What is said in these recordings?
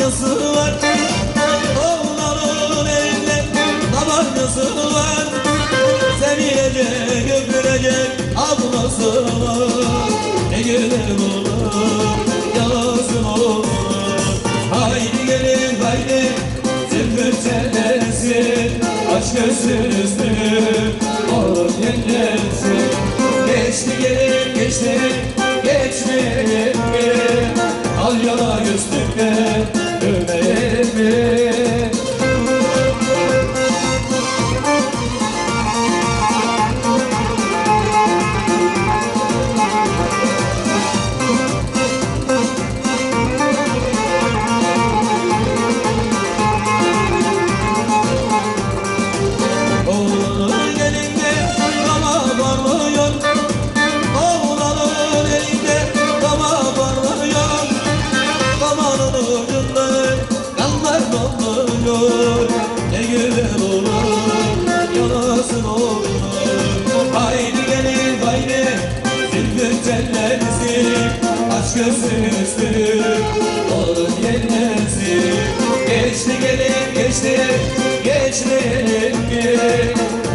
tabancası var. Oğlanın elinde tabancası var. Sevecek, öpülecek ablası var. Ne güzel olur, yalasın olur. Haydi gelin haydi, zülfü çenesi Aç gözün üstünü, oğlum yengesin Geçti gelin geçti, mi? Al yana üstüne, üstü olur yenesi Geçti gelin geçti geçmeyelim mi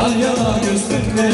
Al yana üstünde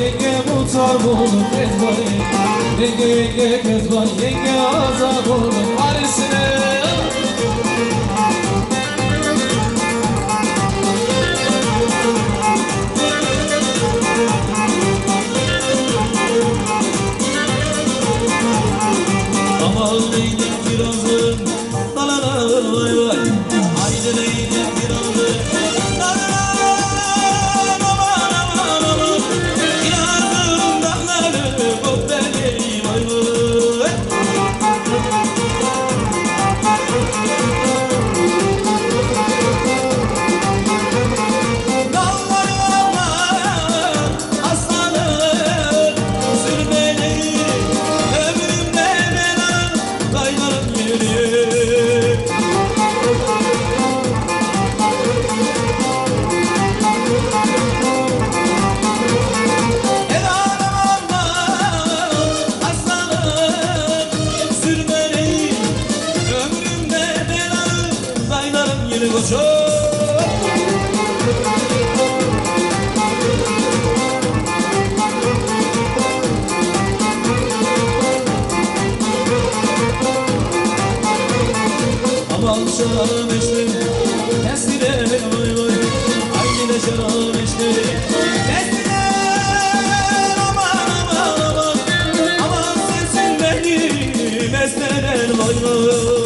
Yenge olur kız var yenge Yenge var yenge azap Aman şarabım içtim. Testine aman aman aman. Aman sensin beni Mesleden vay vay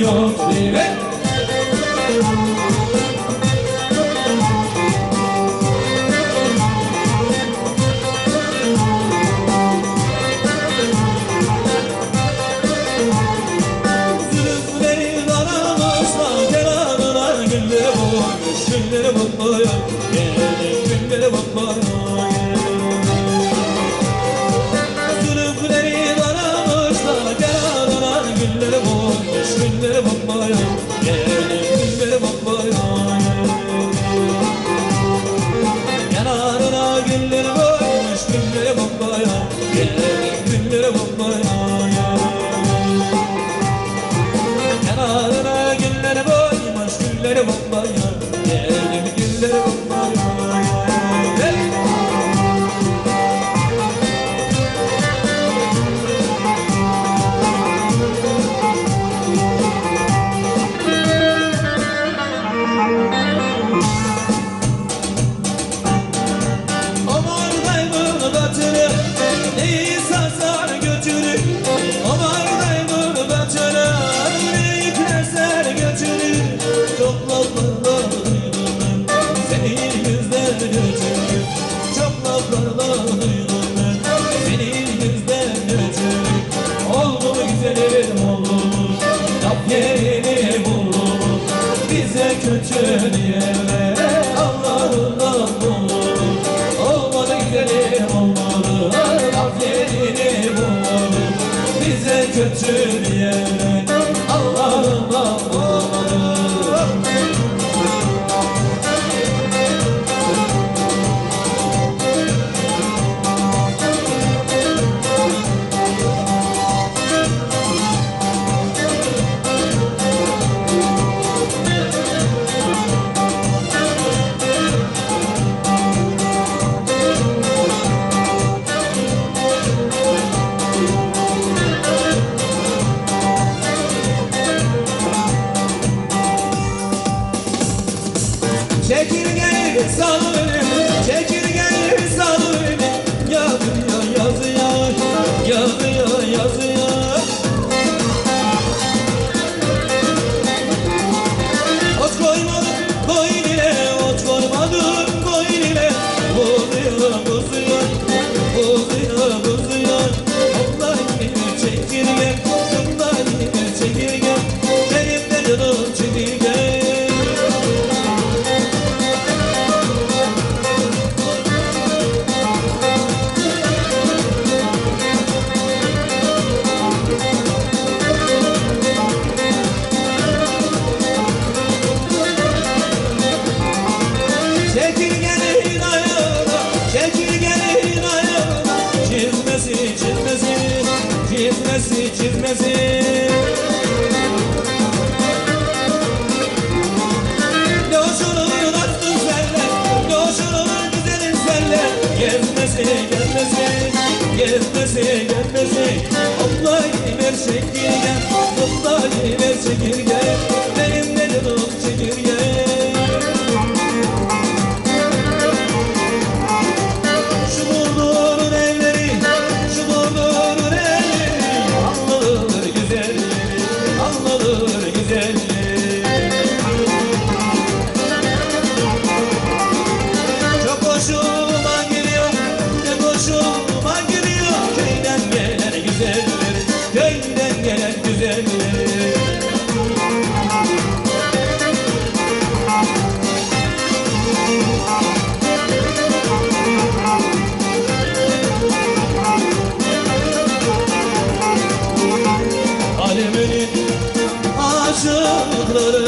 yo bitirmezim Ne hoşun olur aklın senler Ne hoşun olur güzelim senler Gelmese gelmese Gelmese gelmese. Abla hoşuma gidiyor Ne hoşuma gidiyor Köyden gelen güzelleri Köyden gelen güzelleri Aleminin aşıkları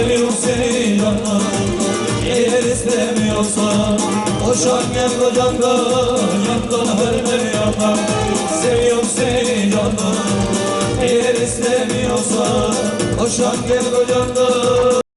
seviyorum seni canım Eğer istemiyorsan Koşan gel kocanda Yandan verme yandan Seviyorum seni canım Eğer istemiyorsan Koşan gel kocanda